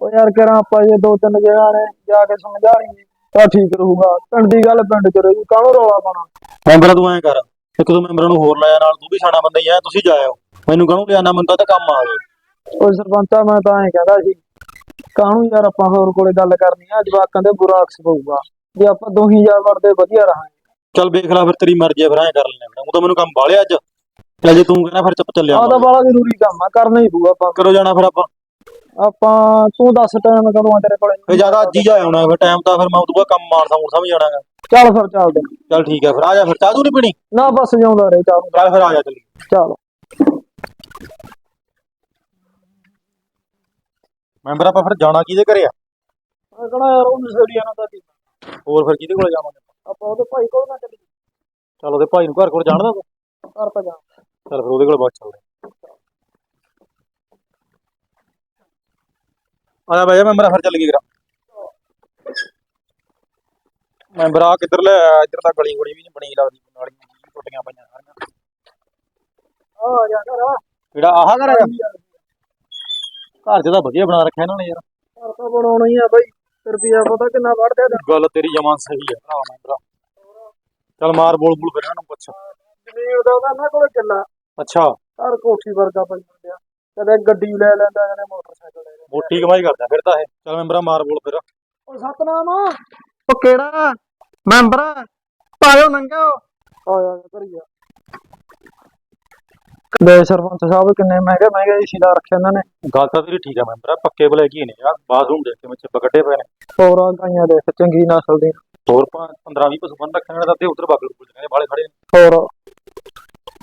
ਉਹ ਯਾਰ ਕਰਾਂ ਆਪਾਂ ਇਹ ਦੋ ਤਿੰਨ ਜਗ੍ਹਾ ਨੇ ਜਾ ਕੇ ਸਮਝਾ ਲਈਏ ਤਾਂ ਠੀਕ ਰਹੂਗਾ। ਪਿੰਡ ਦੀ ਗੱਲ ਪਿੰਡ 'ਚ ਰਹੂ ਕਾਹਨੂੰ ਰੌਲਾ ਪਾਣਾ ਮੈਂਬਰਾਂ ਤੂੰ ਐਂ ਕਰ ਇੱਕ ਦੋ ਮੈਂਬਰਾਂ ਨੂੰ ਹੋਰ ਲਾਇਆ ਨਾਲ ਤੂੰ ਵੀ ਸਾਡਾ ਬੰਦਾ ਹੀ ਆ ਤੁਸੀਂ ਜਾਇਓ ਮੈਨੂੰ ਕਹਣੂ ਲਿਆਣਾ ਮੈਨੂੰ ਤਾਂ ਕੰਮ ਆ ਗਿਆ। ਉਹ ਸਰਪੰਚਾ ਮੈਂ ਤਾਂ ਐਂ ਕਹਿੰਦਾ ਸੀ ਕਾਹਨੂੰ ਯਾਰ ਆਪਾਂ ਹੋਰ ਕੋਲੇ ਗੱਲ ਕਰਨੀ ਆ ਜਵਾਕਾਂ ਦੇ ਬੁਰਾ ਅਕਸ ਪਊਗਾ। ਜੇ ਆਪਾਂ ਦੋਹੀ ਜਾ ਵੜਦੇ ਵਧੀਆ ਰਹਾਂਗੇ। ਚੱਲ ਵੇਖ ਲੈ ਫਿਰ ਤੇਰੀ ਮਰਜ਼ੀ ਆ ਫਿਰ ਐਂ ਕਰ ਲੈਣੇ ਉਹ ਤਾਂ ਮੈਨੂੰ ਕੰਮ ਬਾਲਿਆ ਅੱਜ। ਚੱਲ ਜੇ ਤੂੰ ਕਹਿੰਦਾ ਫਿਰ ਚੁੱਪ ਚੱਲਿਆ ਆਹ ਤਾਂ ਬੜਾ ਜ਼ਰੂਰੀ ਕੰਮ ਆ ਕਰਨਾ ਹੀ ਪਊਗਾ ਆਪਾਂ। ਕਰੋ ਜਾਣਾ ਫਿਰ ਆਪਾਂ। ਆਪਾਂ ਤੂੰ ਦੱਸ ਟਾਈਮ ਕਦੋਂ ਆ ਤੇਰੇ ਕੋਲੇ? ਫਿਰ ਜ਼ਿਆਦਾ ਅੱਜ ਹੀ ਜਾ ਆਉਣਾ ਫਿਰ ਟਾਈਮ ਤਾਂ ਫਿਰ ਮੈਂ ਉਦੋਂ ਬਾਅਦ ਕੰਮ ਮਾਰਦਾ ਹੁਣ ਸਮਝ ਜਾਣਾ ਗਾ। ਚੱਲ ਫਿਰ ਚੱਲਦੇ ਚੱਲ ਠੀਕ ਹੈ ਫਿਰ ਆ ਜਾ ਫਿਰ ਚਾਹ ਤੂੰ ਨਹੀਂ ਪੀਣੀ? ਨਾ ਬਸ ਜਿਉਂਦਾ ਰਹੇ ਚਾਹ ਨੂੰ। ਚੱਲ ਫਿਰ ਆ ਜਾ ਚੱਲੀ। ਚੱਲ। ਮੈਂਬਰ ਆਪਾਂ ਫਿਰ ਜਾਣਾ ਕਿਹਦੇ ਘਰੇ ਆ? ਮੈਂ ਕਹਣਾ ਯਾਰ ਉਹ ਨਸੜੀਆਂ ਨਾਲ ਤਾਂ ਕੀ ਹੋਰ ਫਿਰ ਕਿਹਦੇ ਕੋਲ ਜਾਵਾਂਗੇ ਆਪਾਂ? ਉਹਦੇ ਭਾਈ ਕੋਲ ਨਾ ਚੱਲੀ ਚੱਲ ਉਹਦੇ ਭਾਈ ਨੂੰ ਘਰ ਕੋਲ ਜਾਣਦਾ ਤੂੰ? ਘਰ ਤਾਂ ਜਾ ਚੱਲ ਫਿਰ ਉਹਦੇ ਕੋਲ ਬਾਅਦ ਚੱਲਦੇ ਆ ਜਾ ਬਾਈ ਮੈਂਬਰ ਫਿਰ ਚੱਲ ਗਈ ਕਰਾ ਮੈਂਬਰ ਆ ਕਿੱਧਰ ਲੈ ਇੱਧਰ ਤਾਂ ਗਲੀ ਗੁਲੀ ਵੀ ਨਹੀਂ ਬਣੀ ਲੱਗਦੀ ਨਾਲੀਆਂ ਟੁੱਟੀਆਂ ਪਈਆਂ ਸਾਰੀਆਂ। ਆ ਜਾ ਘਰ ਕਿਹੜਾ ਆਹ ਘਰ ਹੈਗਾ ਘਰ ਤਾਂ ਵਧੀਆ ਬਣਾ ਰੱਖਿਆ ਇਹਨਾਂ ਨੇ ਯਾਰ। ਘਰ ਤਾਂ ਬਣਾਉਣਾ ਹੀ ਆ ਬਾਈ ਰੁਪਿਆ ਪਤਾ ਕਿੰਨਾ ਵੜਦੇ ਆ ਗੱਲ ਤੇਰੀ ਜਮਾਂ ਸਹੀ ਹੈ ਭਰਾ ਮੈਂਬਰਾ ਚੱਲ ਮਾਰ ਬੋਲ ਬੋਲ ਫਿਰ ਇਹਨਾਂ ਨੂੰ ਪੁੱਛ। ਜ਼ਮੀਨ ਦਾ ਉਹਦਾ ਨਾ ਕੋਲ ਕਿੱਲਾ ਅੱਛਾ। ਘਰ ਕੋਠੀ ਵਰਗਾ ਪਈ ਹੁੰਦਿਆ ਕਦੇ ਗੱਡੀ ਲੈ ਲੈਂਦਾ ਕਦੇ ਮੋਟਰਸਾਈਕਲ ਲੈ ਲੈਂਦਾ। ਮੋਟੀ ਕਮਾਈ ਕਰਦਾ ਫਿਰ ਤਾਂ ਇਹ। ਚੱਲ ਮੈਂਬਰਾ ਮਾਰ ਬੋਲ ਫਿਰ। ਉਹ ਸਤਨਾਮ ਆ। ਉਹ ਕਿਹੜਾ? ਮੈਂਬਰ ਪਾਇਓ ਨੰਗੋ ਆਇਆ ਕਰੀਆ ਦੇ ਸਰਪੰਚ ਸਾਹਿਬ ਕਿੰਨੇ ਮਹਿੰਗੇ ਮਹਿੰਗੇ ਏਸੀਦਾਰ ਰੱਖੇ ਇਹਨਾਂ ਨੇ। ਗੱਲ ਤਾਂ ਤੇਰੀ ਠੀਕ ਹੈ ਮੈਂਬਰਾ ਪੱਕੇ ਬਲੇ ਕੀ ਨੇ ਯਾਰ ਬਾਥਰੂਮ ਦੇਖ ਕੇ ਵਿੱਚ ਕੱਢੇ ਪਏ ਨੇ। ਹੋਰ ਆ ਗਾਈਆਂ ਦੇਖ ਚੰਗੀ ਨਸਲ ਦੀ। ਹੋਰ 15 20 ਪਸ਼ੂ ਬੰਨ ਰੱਖਣੇ ਨੇ ਤਾਂ ਤੇ ਉਧਰ ਬਾਗਲ ਬੁਲ ਜਾਂਦੇ ਬਾਲੇ ਖੜੇ ਨੇ। ਹੋਰ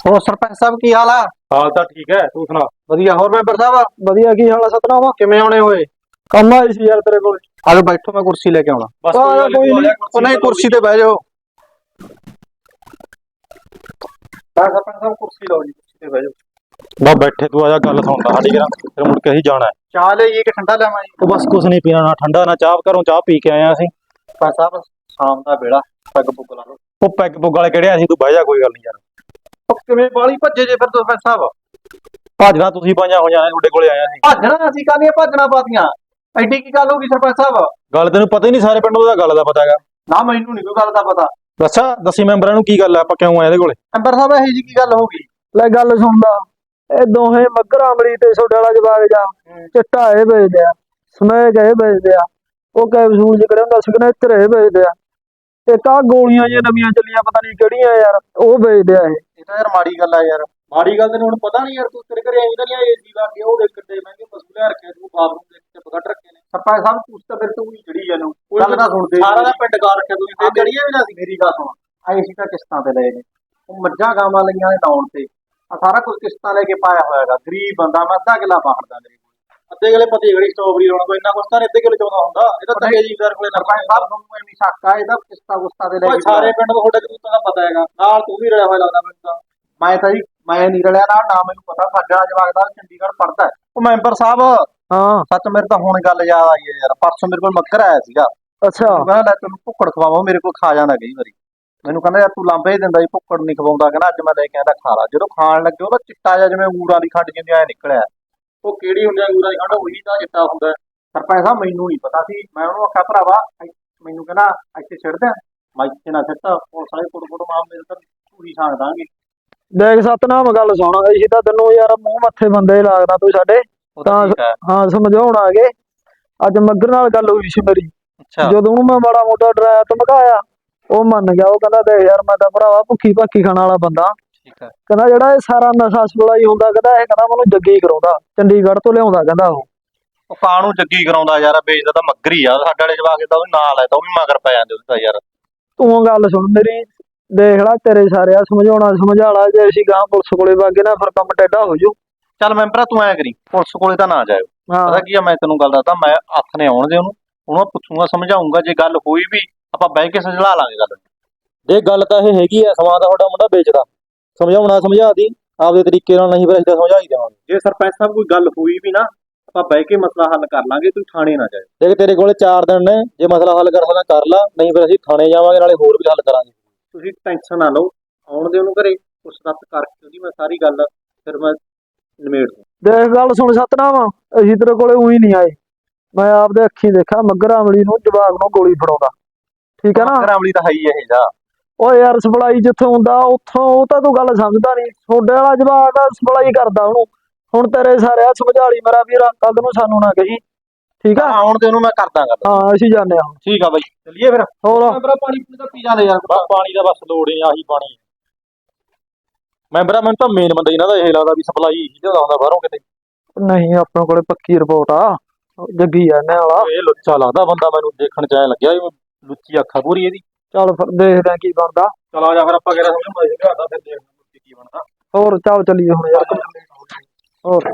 ਹੋਰ ਸਰਪੰਚ ਸਾਹਿਬ ਕੀ ਹਾਲ ਆ? ਹਾਲ ਤਾਂ ਠੀਕ ਹੈ ਤੂੰ ਸੁਣਾ? ਵਧੀਆ ਹੋਰ ਮੈਂਬਰ ਸਾਹਿਬ? ਵਧੀਆ ਕੀ ਹਾਲ ਆ ਸਤਨਾਮ? ਕਿਵੇਂ ਆਉਣੇ ਹੋਏ? ਕੰਮ ਆਈ ਸੀ ਯਾਰ ਤੇਰੇ ਕੋਲ। ਆਜੋ ਬੈਠੋ ਮੈਂ ਕੁਰਸੀ ਲੈ ਕੇ ਆਉਣਾ। ਬਸ ਆ ਜਾ, ਕੋਈ ਨੀ। ਉਹ ਨਹੀਂ ਕੁਰਸੀ ਤੇ ਬਹਿ ਜਾਓ। ਮੈਂ ਸਰਪੰਚ ਸਾਹਿਬ ਕੁਰਸੀ ਲਾਓ ਜੀ ਕੁਰਸੀ ਤੇ ਬਹਿ ਜਾਓ। ਬਾ ਬੈਠੇ ਤੂੰ ਆ ਜਾ ਗੱਲ ਸੁਣਦਾ ਸਾਡੀ ਕਰਾਂ ਫਿਰ ਮੁੜ ਕੇ ਅਸੀਂ ਜਾਣਾ। ਚਾਹ ਲਈਏ ਕਿ ਠੰਡਾ ਲਿਆਵਾਂ ਜੀ? ਉਹ ਬਸ ਕੁਛ ਨਹੀਂ ਪੀਣਾ ਨਾ ਠੰਡਾ ਨਾ ਚਾਹ। ਘਰੋਂ ਚਾਹ ਪੀ ਕੇ ਆਏ ਆ ਅਸੀਂ। ਸਰਪੰਚ ਸਾਹਿਬ ਸ਼ਾਮ ਦਾ ਵੇਲਾ ਪੱਗ ਪੁੱਗ ਲਾ ਲਓ। ਉਹ ਪੈਗ ਪੁੱਗ ਵਾਲੇ ਕਿਹੜੇ ਆ? ਸੀ ਤੂੰ ਬਹਿ ਜਾ ਕੋਈ ਗੱਲ ਨਹੀਂ ਯਾਰ। ਕਿਵੇਂ ਬਾਲੀ ਭੱਜੇ ਜੇ ਫਿਰ ਸਰਪੰਚ ਸਾਹਿਬ? ਭਾਜਣਾ ਤੁਸੀਂ ਪਾਈਆਂ ਹੋ ਜਾਣੇ ਤੁਹਾਡੇ ਕੋਲੇ ਆਇਆ ਸੀ। ਭੱਜਣਾ ਅਸੀਂ ਕਾਹਦੀਆਂ ਭੱਜਣਾ ਪਾਤੀਆਂ? ਐਡੀ ਕੀ ਗੱਲ ਹੋ ਗਈ ਸਰਪੰਚ ਸਾਹਿਬ? ਗੱਲ ਤੈਨੂੰ ਪਤਾ ਹੀ ਨਹੀਂ ਸਾਰੇ ਪਿੰਡ ਦਾ ਗੱਲ ਦਾ ਪਤਾ ਹੈਗਾ। ਨਾ ਮੈਨੂੰ ਨਹੀਂ ਕੋਈ ਗੱਲ ਦਾ ਪਤਾ। ਦੱਸਾ ਦੱਸੀ ਮੈਂਬਰਾਂ ਨੂੰ ਕੀ ਗੱਲ ਹੈ ਆਪਾਂ ਕਿਉਂ ਆਏ ਇਹਦੇ ਕੋਲੇ? ਮੈਂਬਰ ਸਾਹਿਬ ਇਹ ਜੀ ਕੀ ਗੱਲ ਹੋ ਗਈ? ਲੈ ਗੱਲ ਸੁਣਦਾ ਇਹ ਦੋਹੇ ਮੱਗਰ ਅਮਲੀ ਤੇ ਛੋਟੇ ਵਾਲਾ ਜਵਾਗ ਜਾ ਚਿੱਟਾ ਇਹ ਵੇਚਦੇ ਆ ਸਮੈਕ ਇਹ ਵੇਚਦੇ ਆ ਉਹ ਕੈਪਸੂਲ ਜਿਹੜੇ ਹੁੰਦਾ ਸਿਗਨੇਚਰ ਇਹ ਵੇਚਦੇ ਆ। ਇੱਕ ਆ ਗੋਲੀਆਂ ਜਿਹੀਆਂ ਨਵੀਆਂ ਚੱਲੀਆਂ ਪਤਾ ਨਹੀਂ ਕਿਹੜੀਆਂ ਯਾਰ ਉਹ ਵੇਚਦੇ ਆ ਇਹ। ਤਾਂ ਯਾਰ ਮਾੜੀ ਗੱਲ ਆ ਯਾਰ। ਮਾੜੀ ਗੱਲ ਤੈਨੂੰ ਹੁਣ ਪਤਾ ਨਹੀਂ ਯਾਰ ਤੂੰ ਤੇਰੇ ਘਰੇ ਆਈ ਤਾਂ ਨਹੀਂ ਏਸੀ ਲਾ ਕੇ ਉਹ ਦੇਖ ਕਿੱਡੇ ਮਹਿੰਗੇ ਪਸ਼ੂ ਲੈ ਰੱਖੇ ਤੂੰ ਬਾਥਰੂਮ ਦੇਖ ਕੇ ਪਕੜ ਰੱਖੇ ਨੇ। ਸਰਪੰਚ ਸਾਹਿਬ ਤੁਸੀਂ ਤਾਂ ਫਿਰ ਤੂੰ ਹੀ ਚੜੀ ਜਾਨੋ ਕੋਈ ਗੱਲ ਨਾ ਸੁਣਦੇ ਸਾਰਾ ਦਾ ਪਿੰਡ ਗਾ ਰੱਖਿਆ ਤੁਸੀਂ ਆ ਜੜੀਆਂ ਵੀ ਨਾ ਸੀ ਮੇਰੀ ਗੱਲ ਸੁਣ। ਆਏ ਸੀ ਤਾਂ ਕਿਸ਼ਤਾਂ ਤੇ ਲਏ ਨੇ। ਉਹ ਮੱਝਾਂ ਗਾਵਾਂ ਲਈਆਂ ਨੇ ਲਾਉਣ ਤੇ। ਆ ਸਾਰਾ ਕੁਝ ਕਿਸ਼ਤਾਂ ਲੈ ਕੇ ਪਾਇਆ ਹੋਇਆ ਹੈਗਾ। ਗਰੀਬ ਬੰਦਾ ਮੈਂ ਅੱਧਾ ਕਿੱਲਾ ਬਾਹਰਦਾ ਮੇਰੇ ਕੋਲ ਅੱਧੇ ਗਲੇ ਪਤੀ ਗੜੀ ਸਟ੍ਰਾਬੇਰੀ ਲਾਉਣਾ ਕੋਈ ਇੰਨਾ ਕੁਛ ਤਾਂ ਅੱਧੇ ਕਿਲੋ ਚਾਉਂਦਾ ਹੁੰਦਾ। ਇਹ ਤਾਂ ਤੰਗੇ ਜੀਦਾਰ ਕੋਲੇ ਨਾ ਸਰਪੰਚ ਸਾਹਿਬ ਤੁਹਾਨੂੰ ਇੰਨੀ ਸ਼ੱਕ ਆ ਇਹਦਾ ਕਿਸ਼ਤਾਂ ਕੁਸ਼ਤਾਂ ਤੇ ਲੈ ਕੇ ਸਾਰੇ ਪਿੰਡ ਨੂੰ ਤੁਹਾਡੇ ਕਬੂਤਾਂ ਦਾ ਪਤਾ ਹੈਗਾ। ਨਾਲ ਤੂੰ ਵੀ ਰਲਿਆ ਹੋਇਆ ਲੱਗਦਾ ਮੈਨੂੰ ਤਾਂ। ਮੈਂ ਤਾਂ ਜੀ ਮੈਂ ਨਹੀਂ ਰਲਿਆ ਨਾਲ ਨਾ ਮੈਨੂੰ ਪਤਾ। ਸਾਡਾ ਜਵਾਕ ਦਾ ਚੰਡੀਗੜ੍ਹ ਪੜਦਾ ਉਹ ਮੈਂਬਰ ਸਾਹਿਬ ਹਾਂ। ਸੱਚ ਮੇਰੇ ਤਾਂ ਹੁਣ ਗੱਲ ਯਾਦ ਆਈ ਹੈ ਯਾਰ। ਪਰਸੋਂ ਮੇਰੇ ਕੋਲ ਮੱਕਰ ਆਇਆ ਸੀਗਾ। ਅੱਛਾ। ਮੈਂ ਕਿਹਾ ਲੈ ਤੈਨੂੰ ਭੁੱਕੜ ਖਵਾਵਾਂ ਮੇਰੇ ਕੋਲ ਖਾ ਜਾਂਦਾ ਕਈ ਵਾਰੀ। ਮੈਨੂੰ ਕਹਿੰਦਾ ਯਾਰ ਤੂੰ ਲਾਂਬੇ ਹੀ ਦਿੰਦਾ ਜੀ ਭੁੱਕੜ ਨਹੀਂ ਖਵਾਉਂਦਾ। ਕਹਿੰਦਾ ਅੱਜ ਮੈਂ ਲੈ ਕੇ ਆਂਦਾ ਖਾ ਲਾ। ਜਦੋਂ ਖਾਣ ਲੱਗੇ ਉਹਦਾ ਚਿੱਟਾ ਜਿਹਾ ਜਿਵੇਂ ਊਰਾਂ ਦੀ ਖੰਡ ਜਿੰਦੀ ਐ ਨਿਕਲਿਆ। ਉਹ ਕਿਹੜੀ ਹੁੰਦੀ ਅੰਗੂਰਾਂ ਦੀ ਖੰਡ ਉਹੀ ਤਾਂ ਚਿੱਟਾ ਹੁੰਦਾ। ਸਰਪੰਚ ਸਾਹਿਬ ਮੈਨੂੰ ਨਹੀਂ ਪਤਾ ਸੀ। ਮੈਂ ਉਹਨੂੰ ਆਖਿਆ ਭਰਾਵਾ ਮੈਨੂੰ ਕਹਿੰਦਾ ਇੱਥੇ ਛੱਡ ਦਿਆਂ ਮੈਂ ਇੱਥੇ ਨਾ ਛੱਡ ਪੁਲਿਸ ਵਾਲੇ ਕੁੱਟ ਕੁੱਟ ਮਾਰ ਮੇਰੇ ਤਾਂ ਪੂਰੀ ਛਾਂਗ ਦਾਂਗੇ। ਦੇਖ ਸਤਨਾਮ ਗੱਲ ਸੁਣ। ਅਸੀਂ ਤਾਂ ਤੈਨੂੰ ਯਾਰ ਮੂੰਹ ਮੱਥੇ ਬੰਦੇ ਲੱਗਦਾ ਤੂੰ ਸਾਡੇ। ਉਹ ਤਾਂ ਠੀਕ ਹੈ ਹਾਂ ਸਮਝਾਉਣ ਆ ਗਏ। ਅੱਜ ਮੱਗਰ ਨਾਲ ਗੱਲ ਹੋਈ ਸੀ ਮੇਰੀ। ਅੱਛਾ। ਜਦੋਂ ਉਹਨੂੰ ਮੈਂ ਮਾੜਾ ਮੋਟਾ ਡਰਾਇਆ ਧਮਕਾਇਆ ਉਹ ਮੰਨ ਗਿਆ। ਉਹ ਕਹਿੰਦਾ ਦੇਖ ਯਾਰ ਮੈਂ ਤਾਂ ਭਰਾਵਾ ਭੁੱਖੀ ਭਾਕੀ ਖਾਣ ਵਾਲਾ ਬੰਦਾ। ਠੀਕ ਹੈ ਕਹਿੰਦਾ ਜਿਹੜਾ ਇਹ ਸਾਰਾ ਨਸ਼ਾ ਸਪਲਾਈ ਹੁੰਦਾ ਕਹਿੰਦਾ ਇਹ ਕਹਿੰਦਾ ਮੈਨੂੰ ਜੱਗੀ ਹੀ ਕਰਾਉਂਦਾ। ਚੰਡੀਗੜ੍ਹ ਤੋਂ ਲਿਆਉਂਦਾ ਕਹਿੰਦਾ ਉਹ। ਉਹ ਕਾਹਨੂੰ ਜੱਗੀ ਕਰਾਉਂਦਾ ਯਾਰ ਵੇਚਦਾ ਤਾਂ ਮੱਗਰ ਹੀ ਆ। ਸਾਡੇ ਵਾਲੇ ਜਵਾਕ ਤਾਂ ਉਹ ਵੀ ਨਾਲ ਹੈ ਤਾਂ ਉਹ ਵੀ ਮਗਰ ਪੈ ਜਾਂਦੇ ਉਹਦੇ ਯਾਰ। ਤੂੰ ਗੱਲ ਸੁਣ ਮੇਰੀ। ਦੇਖ ਲੈ ਤੇਰੇ ਸਾਰਿਆ ਸਮਝਾਉਣਾ ਸਮਝਾਲਾ ਜੇ ਅਸੀਂ ਗਾਂ ਪੁਲਿਸ ਕੋਲੇ ਵਾਗੇ ਨਾ ਫਿਰ ਕੰਮ ਟੈਡਾ ਹੋ ਜੂ ਚੱਲ ਮੈਂਬਰਾ ਤੂੰ ਐ ਕਰੀ ਪੁਲਿਸ ਕੋਲੇ ਤਾਂ ਨਾ ਜਾਇਓ। ਹਾਂ। ਪਤਾ ਕੀ ਆ ਮੈਂ ਤੈਨੂੰ ਗੱਲ ਦੱਸਦਾ ਮੈਂ ਹੱਥ ਨੇ ਆਉਣ ਦੇ ਉਹਨੂੰ ਉਹਨੂੰ ਪੁੱਛੂਗਾ ਸਮਝਾਉਂਗਾ ਜੇ ਗੱਲ ਹੋਈ ਵੀ ਆਪਾਂ ਬਹਿ ਕੇ ਸਮਝਾ ਲਾਂਗੇ ਗੱਲ। ਦੇ ਗੱਲ ਤਾਂ ਇਹ ਹੈਗੀ ਆ ਸਮਾਂ ਦਾ ਤੁਹਾਡਾ ਮੁੰਡਾ ਵੇਚਦਾ। ਸਮਝਾਉਣਾ ਸਮਝਾ ਦੀ। ਆਪਦੇ ਤਰੀਕੇ ਨਾਲ ਨਹੀਂ ਫਿਰ ਅਸੀਂ ਤਾਂ ਸਮਝਾ ਹੀ ਦੇਵਾਂਗੇ। ਜੇ ਸਰਪੰਚ ਸਾਹਿਬ ਕੋਈ ਗੱਲ ਹੋਈ ਵੀ ਨਾ ਆਪਾਂ ਬਹਿ ਕੇ ਮਸਲਾ ਹੱਲ ਕਰ ਲਾਂਗੇ ਤੂੰ ਥਾਣੇ ਨਾ ਜਾਏ ਦੇਖ ਤੇਰੇ ਕੋਲੇ 4 ਦਿਨ ਨੇ। ਜੇ ਮਸਲਾ ਹੱਲ ਕਰ ਸਕਦਾ ਕਰ ਲਾ। ਨਹੀਂ ਫਿਰ ਅਸੀਂ ਥਾਣੇ ਜਾਵਾਂਗੇ ਨਾਲੇ ਹੋਰ ਵੀ ਹੱਲ ਕਰਾਂਗੇ। ਤੁਸੀਂ ਟੈਨਸ਼ਨ ਨਾ ਲਓ ਆਉਣ ਦੇ ਉਹਨੂੰ ਘਰੇ। ਉਸ ਰੱਤ ਕਰਕੇ ਉਹਦੀ ਮੈਂ ਸਾਰੀ ਗੱਲ ਫਿਰ ਮੈਂ ਨਿਮੇੜ ਦੂੰ। ਦੇਖ ਗੱਲ ਸੁਣ ਸਤਨਾਮ। ਅਸੀਂ ਤੇਰੇ ਕੋਲੇ ਉਹੀ ਨਹੀਂ ਆਏ। ਮੈਂ ਆਪਦੇ ਅੱਖੀਂ ਦੇਖਿਆ ਮੱਗਰ ਅਮਲੀ ਨੂੰ ਜਵਾਗ ਨੂੰ ਗੋਲੀ ਫੜਾਉਂਦਾ। ਠੀਕ ਹੈ ਨਾ? ਕਰਾਮਲੀ ਤਾਂ ਹੈ ਹੀ ਇਹ ਜਾ। ਓ ਯਾਰ ਸਪਲਾਈ ਜਿੱਥੋਂ ਹੁੰਦਾ ਉੱਥੋਂ ਉਹ ਤਾਂ ਤੂੰ ਗੱਲ ਸਮਝਦਾ ਨਹੀਂ ਛੋਡੇ ਵਾਲਾ ਜਵਾਕ ਸਪਲਾਈ ਕਰਦਾ ਉਹਨੂੰ। ਹੁਣ ਤੇਰੇ ਸਾਰਿਆ ਸਮਝਾ ਲਈ ਮੇਰਾ ਵੀਰ ਕੱਲ ਨੂੰ ਸਾਨੂੰ ਨਾ ਕਹੀ। ਠੀਕ ਆ? ਆਉਣ ਦੇ ਉਹਨੂੰ ਮੈਂ ਕਰਦਾ ਗੱਲ। ਹਾਂ ਅਸੀਂ ਜਾਂਦੇ ਹਾਂ ਠੀਕ ਆ ਬਾਈ ਚੱਲੀਏ ਫਿਰ। ਹੋਰ? ਮੇਰਾ ਪਾਣੀ ਪੂਣੀ ਤਾਂ ਪੀ ਜਾਂਦੇ ਯਾਰ ਬਸ ਪਾਣੀ ਦਾ ਬਸ ਲੋੜ ਨਹੀਂ ਆਹੀ ਪਾਣੀ। ਮੈਂਬਰਾਂ ਮੈਨੂੰ ਤਾਂ ਮੇਨ ਬੰਦਾ ਇਹਨਾਂ ਦਾ ਇਹ ਲੱਗਦਾ ਵੀ ਸਪਲਾਈ ਹੀ ਲਿਆਉਂਦਾ ਹੁੰਦਾ ਬਾਹਰੋਂ ਕਿਤੇ। ਨਹੀਂ ਆਪਣੇ ਕੋਲੇ ਪੱਕੀ ਰਿਪੋਰਟ ਆ। ਉਹ ਜੱਗੀ ਆ ਇਹਨਾਂ ਵਾਲਾ। ਇਹ ਲੁੱਚਾ ਲੱਗਦਾ ਬੰਦਾ ਮੈਨੂੰ ਦੇਖਣ ਚ ਐ ਲੱਗਿਆ ਲੁੱਚੀ ਅੱਖਾਂ ਪੂਰੀ ਇਹਦੀ। ਚੱਲ ਫਿਰ ਦੇਖਦੇ ਆ ਕੀ ਬਣਦਾ। ਚਲ ਆ ਜਾ ਫਿਰ ਆਪਾਂ ਕਿਹੜਾ ਸਮਝ ਮਾਈ ਘਰ ਦਾ ਫਿਰ ਦੇਖਦੇ ਹਾਂ ਕੀ ਬਣਦਾ। ਹੋਰ ਚੱਲ ਚੱਲੀਏ ਹੁਣ ਯਾਰ। ਹੋਰ।